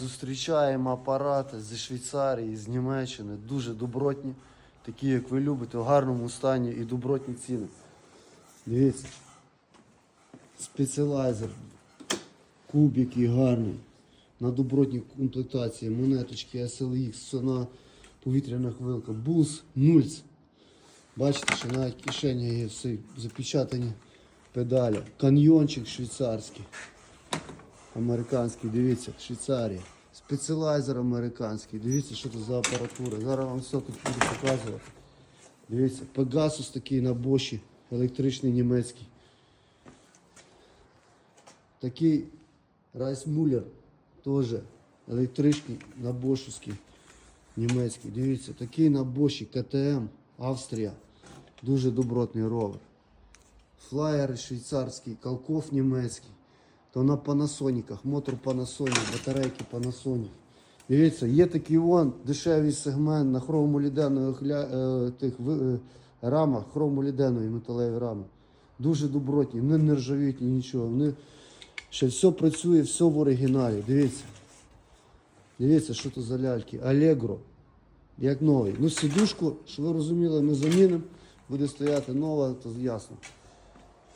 Зустрічаємо апарати зі Швейцарії, з Німеччини, дуже добротні, такі, як ви любите, в гарному стані і добротні ціни. Дивіться. Спеціалайзер. Куб який гарний. На добротній комплектації, монеточки SLX, все на повітряних вилках. Бус, нульц. Бачите, що навіть кишені є все запечатані педалі. Каньйончик швейцарський. Американський, дивіться, Швейцарія. Спеціалайзер американський. Дивіться, що це за апаратура. Зараз вам все тут буду показувати. Дивіться, Pegasus такий на боші, електричний німецький. Такий Райсмуллер, теж електричний на бошівський німецький. Дивіться, такий на боші КТМ, Австрія. Дуже добротний ровер. Флаєр швейцарський, Калков німецький. То на Панасоніках, мотор Panasonic, батарейки Panasonic. Дивіться, є такий вон дешевий сегмент на хромоліденових е, е, рамах, хромоліденові металеві рами. Дуже добротні, вони не ржавіють ні нічого. Вони ще все працює, все в оригіналі. Дивіться. Дивіться, що це за ляльки. Allegro. Як новий. Ну, сидушку, що ви розуміли, ми замінимо. Буде стояти нова, то ясно.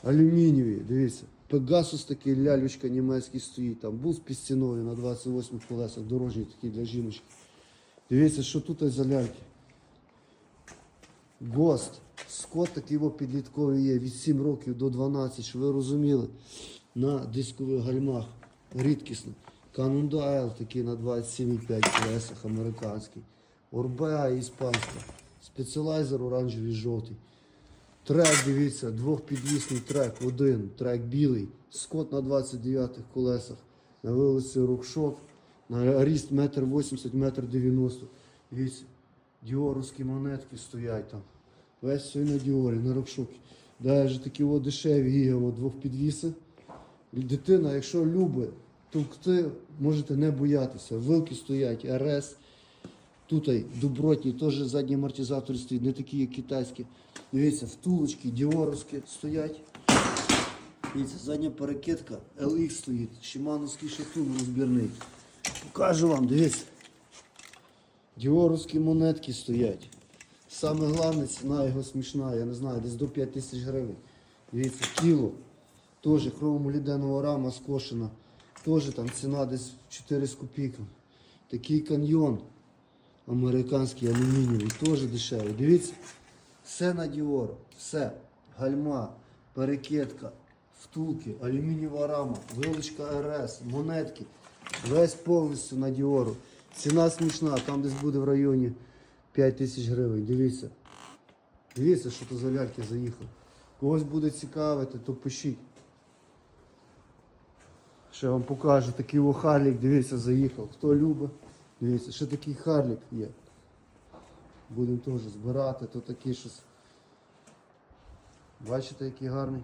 Алюмінієві, дивіться. Пегасус такий лялючка німецький стоїть. Там був з пістіною на 28 колесах, дорожній такий для жіночки. Дивіться, що тут за ляльки. Гост. Скот такий підлітковий є від 7 років до 12, що ви розуміли. На дискових гальмах. Рідкісно. Канунда L такий на 27,5 колесах американський. Орбеа іспанська. Спеціалайзер оранжевий жовтий. Трек, дивіться, двохпідвісний трек, один, трек білий, скот на 29 колесах, на вилиці рукшок, на ріст 1,80 м, 1,90 м. Дивіться, діоровські монетки стоять там. Весь все на діорі, на рукшокі. Даже такі от дешеві гігамо двохпідвіси. Дитина, якщо любить товкти, можете не боятися. Вилки стоять, РС. Тут добротні, теж задні амортизатори стоять, не такі, як китайські. Дивіться, втулочки, діоровські стоять. Дивіться, задня перекидка, LX стоїть, Шимановський шатун розбірний. Покажу вам, дивіться. Діоровські монетки стоять. Саме головне, ціна його смішна, я не знаю, десь до 5 тисяч гривень. Дивіться, кіло. Теж хромоліденова рама скошена. Теж там ціна десь 4 з копійками. Такий каньйон американський алюмінієвий, теж дешевий. Дивіться, все на Діоро, все. Гальма, перекидка, втулки, алюмінієва рама, вилочка РС, монетки. Весь повністю на Діору. Ціна смішна, там десь буде в районі 5 тисяч гривень. Дивіться. Дивіться, що то за ляльки заїхав. Когось буде цікавити, то пишіть. Ще вам покажу такий о Харлік, дивіться, заїхав. Хто любить, дивіться, ще такий Харлік є. Будемо теж збирати, то такий щось. Бачите, який гарний.